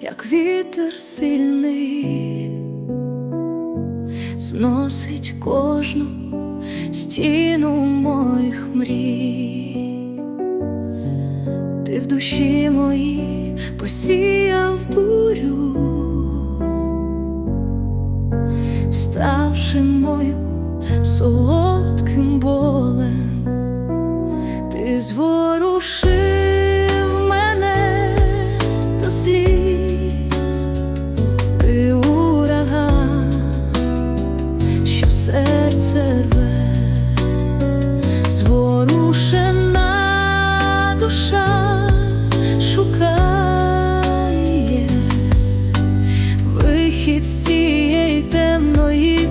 як вітер сильний, зносить кожну стіну моїх мрій, ти в душі моїй посіяв бурю, ставши мою солодким болем, ти зворушив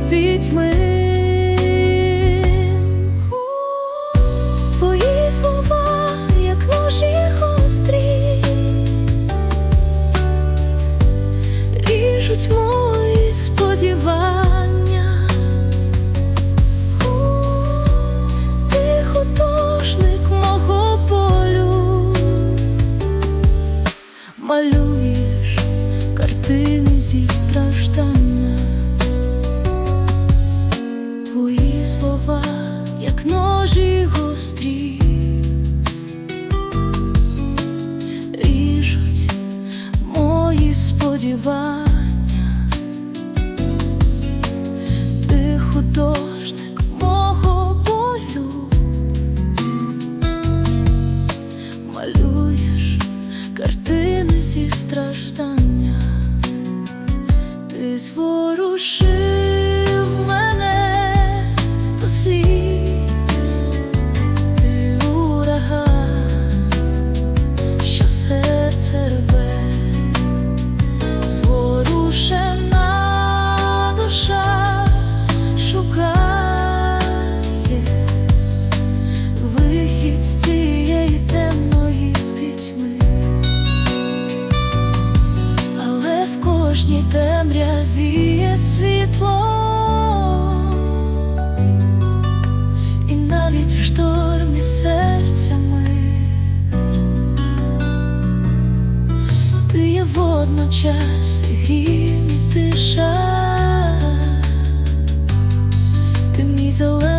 пітьми. Твої слова, як ножі гострі, ріжуть мої сподівання. Ти художник мого болю, малюєш картини зі страждання. Слова, як ножі гострі, ріжуть мої сподівання. Ти художник мого болю, малюєш картини зі страждання, ти зворушив з цієї темної пітьми, але в кожній темряві є світло, і навіть в штормі серця мир. Ти є водночас і грім, тиша, ти мій зелений